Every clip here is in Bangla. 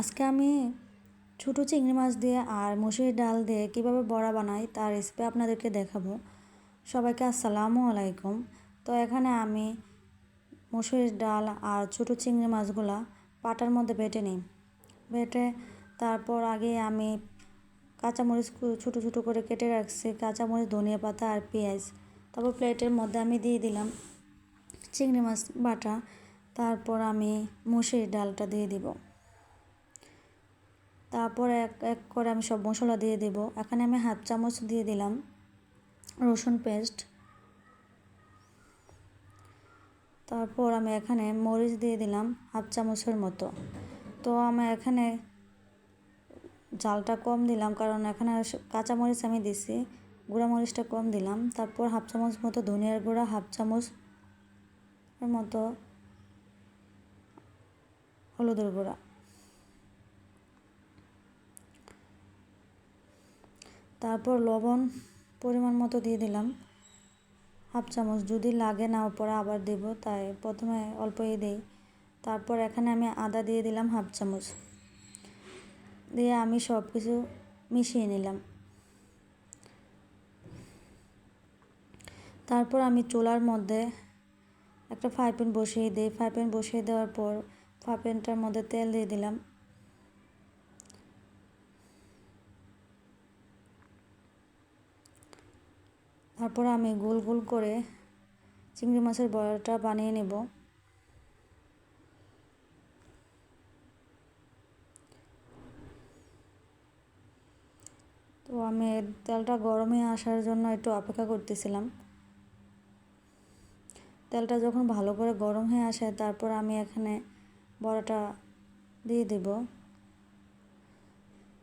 আজকে আমি ছোটো চিংড়ি মাছ দিয়ে আর মুসুরির ডাল দিয়ে কীভাবে বড়া বানাই তার রেসিপি আপনাদেরকে দেখাবো। সবাইকে আসসালামু আলাইকুম। তো এখানে আমি মুসুরির ডাল আর ছোটো চিংড়ি মাছগুলা পাটার মধ্যে বেটে নিই। বেটে তারপর আগে আমি কাঁচামরিচ ছোটো ছোটো করে কেটে রাখছি, কাঁচামরিচ, ধনিয়া পাতা আর পেঁয়াজ। তারপর প্লেটের মধ্যে আমি দিয়ে দিলাম চিংড়ি মাছ বাটা। তারপর আমি মুসুরির ডালটা দিয়ে দিব। তারপর এক এক করে আমি সব মশলা দিয়ে দেব। এখানে আমি হাফ চামচ দিয়ে দিলাম রসুন পেস্ট। তারপর আমি এখানে মরিচ দিয়ে দিলাম হাফ চামচের মতো। তো আমি এখানে জালটা কম দিলাম, কারণ এখানে কাঁচামরিচ আমি দিছি, গুঁড়া মরিচটা কম দিলাম। তারপর হাফ চামচ মতো ধনিয়ার গুঁড়া, হাফ চামচ এর মতো হলুদের গুঁড়া। তারপর লবণ পরিমাণ মতো দিয়ে দিলাম। হাফ চামচ। যদি লাগে না পরে আবার দেব। তাই প্রথমে অল্পই দিই। তারপর এখানে আমি আদা দিয়ে দিলাম হাফ চামচ। দিয়ে আমি সব কিছু মিশিয়ে নিলাম। তারপর আমি চুলার মধ্যে একটা ফ্রাই প্যান বসিয়ে দিই। ফ্রাই প্যান বসিয়ে দেওয়ার পর ফ্রাই প্যানটার মধ্যে তেল দিয়ে দিলাম। তারপর আমি গোল গোল করে চিংড়ি মাছের বড়াটা বানিয়ে নেব। তো আমি তেলটা গরমে আসার জন্য একটু অপেক্ষা করতেছিলাম। তেলটা যখন ভালো করে গরম হয়ে আসে, তারপর আমি এখানে বড়াটা দিয়ে দেব।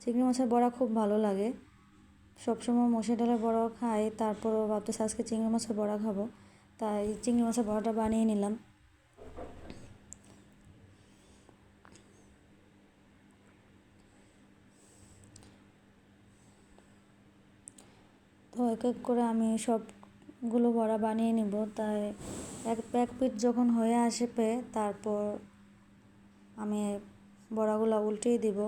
চিংড়ি মাছের বড়া খুব ভালো লাগে। সবসময় মসুর ডালের বড়া খাই, তারপরও ভাবতেছি আজকে চিংড়ি মাছের বড়া খাব। তাই চিংড়ি মাছের বড়াটা বানিয়ে নিলাম। তো এক এক করে আমি সবগুলো বড়া বানিয়ে নিব। তাই এক এক পিঠ যখন হয়ে আসবে, তারপর আমি বড়াগুলো উল্টিয়ে দিব।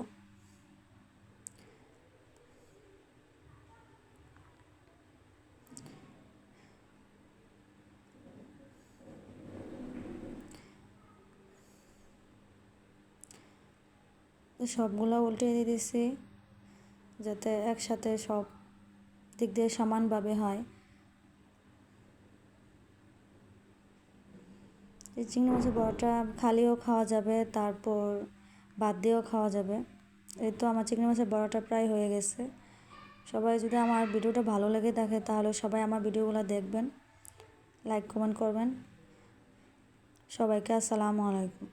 সবগুলো উল্টে দিয়ে দিছি, যাতে একসাথে সব দিক দিয়ে সমানভাবে হয়। এই চিংড়ি মাছের বড়াটা খালিও খাওয়া যাবে, তারপর বাদ দিয়েও খাওয়া যাবে। এই তো আমার চিংড়ি মাছের বড়াটা প্রায় হয়ে গেছে। সবাই যদি আমার ভিডিওটা ভালো লেগে থাকে, তাহলে সবাই আমার ভিডিওগুলো দেখবেন, লাইক কমেন্ট করবেন। সবাইকে আসসালামু আলাইকুম।